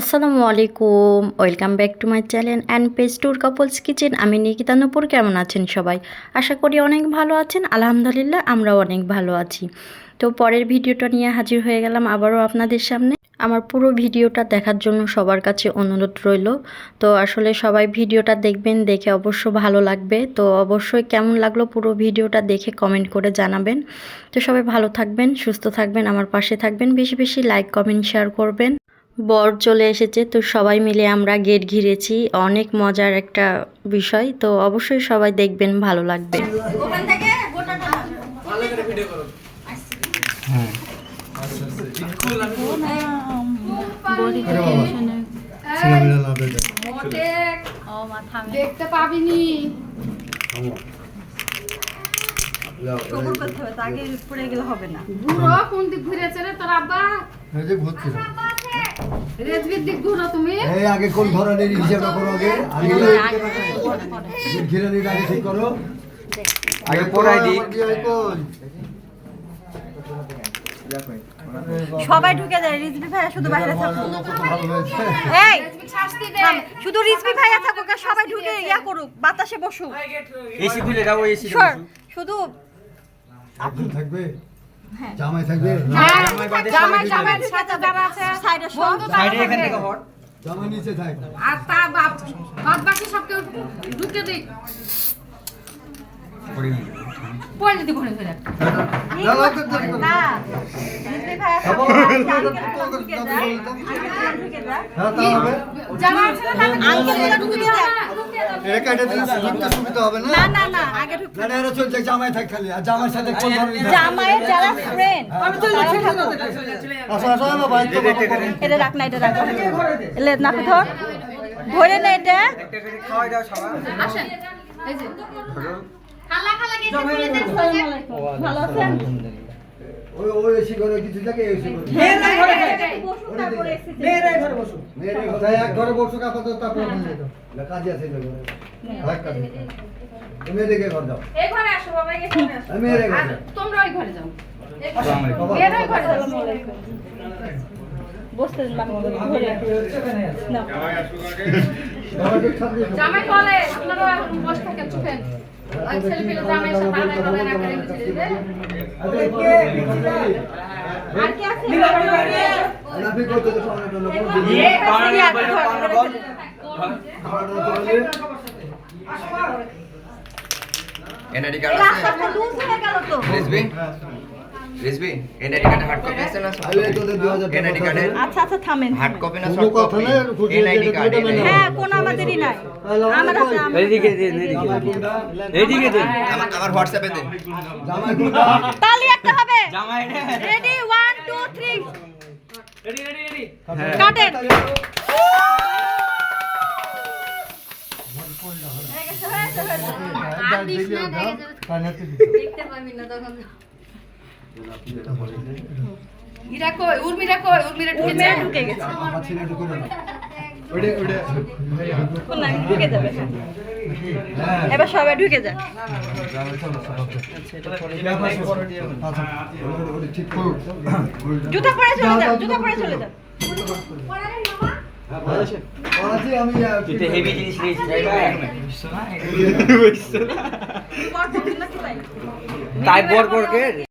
আসসালামু আলাইকুম, welcome back to my channel and page tour couples kitchen. আমি নিকিতা নূপুর, কেমন আছেন সবাই? আশা করি অনেক ভালো আছেন, আলহামদুলিল্লাহ আমরাও অনেক ভালো আছি। তো পরের ভিডিওটা নিয়ে হাজির হয়ে গেলাম আবারও আপনাদের সামনে। আমার পুরো ভিডিওটা দেখার জন্য সবার কাছে অনুরোধ রইল। তো আসলে সবাই ভিডিওটা দেখবেন, দেখে অবশ্য ভালো লাগবে। তো অবশ্যই কেমন লাগল পুরো ভিডিওটা দেখে কমেন্ট করে জানাবেন। তো সবাই ভালো থাকবেন, সুস্থ থাকবেন, আমার পাশে থাকবেন। বেশি বেশি লাইক, কমেন্ট, শেয়ার করবেন। বর চলে এসেছে তো সবাই মিলে আমরা গেট ঘিরেছি। অনেক মজার একটা বিষয় তো অবশ্যই সবাই দেখবেন ভালো লাগবে। দেখ দেখতে পাবিনি। কোন দিক ঘুরেছে রে তোর আব্বা? এই এই আগে কোন ধরনের হিসাবটা করো আগে? আগে ঘিরে নিয়ে আগে ঠিক করো। আগে পড়াই দিই। সবাই ঢুকে যায় রিজবি ভাইয়া শুধু বাইরে থাকুক। এই শুধু রিজবি ভাইয়া থাকুক আর সবাই ঢুকে ইয়া করুক বাতাসে বসুক। এসি খুলে দাও এসি শুধু থাকবে? জামাই থাকবে? হ্যাঁ, জামাই বাদে জামাই সাথে যারা আছে। সাইডে বন্ধু সাইডে এখান থেকে হট জামাই নিচে থাক। আর তার বাপ বাদ বাকি সব কেউ ঢুকে দিক। ভরে তাদের আঙ্কেলগুলো ঢুকে যায়। এটা রাখ না এটা রাখ। না ধর। ধরে না এটা। খাওয়াই দাও সবাই। ভালো আছেন ওই ওই এসি করে কিছু থাকে এসি করে বসুন তারপরে এক ঘরে বসুক আপাতত তারপর ওখানে যেত না, কাজে আছে তো ঘরে। ভাগ কাজে। তুমি এদিকে ঘর যাও এই ঘরে আসো বাবা এই ঘরে আসো আমি এদিকে আর ঘর যাও। তোমরা ওই ঘরে যাও বাবা, এর ওই ঘরে যাও বসতে না জামাই বলে আপনারা এখন বসে থাকেন চুপেন। ছেলে পেলে জামাই সাথে আদায় করে না করে ছেড়ে দিবে। আর কি আছে? রাফি করতে তো। পাড়া পাড়া বল খাওয়াটা তো বলে, এনআইডি কার্ড রাস্তা আছে? তো লুজ হয়ে গেল তো। রিজবি? রিজবি এনআইডি কার্ডে হার্ড কপি আছে না তাহলে তোদের 2000 টাকা এনআইডি কার্ডে আচ্ছা আচ্ছা থামেন হার্ড কপি না সফট কপি এনআইডি যেটা কার্ড যেটা মেনে হ্যাঁ কোন আমাদেরই নাই। আমার আছে এইদিকে দেন এইদিকে এইদিকে দেন। আমার আমার হোয়াটসঅ্যাপে দে তালি একটা হবে। জামাই ready one two three ready ready ready কাটেন। আর দিস না দেখে যাবে। কানেতে দিতে। দেখতে পাবি না তখন। ইরা কই উর্মিরা কই উর্মিরা ঢুকে ঢুকে গেছে আমার ছেলে ঢুকে না। ওইটা, ওইটা। কোন না, ঢুকে যাবে। এবার সবাই ঢুকে আচ্ছা। জুতা পরে চলে যান জুতা পরে চলে হেভি জিনিস নিয়েছি তাই বর বরকে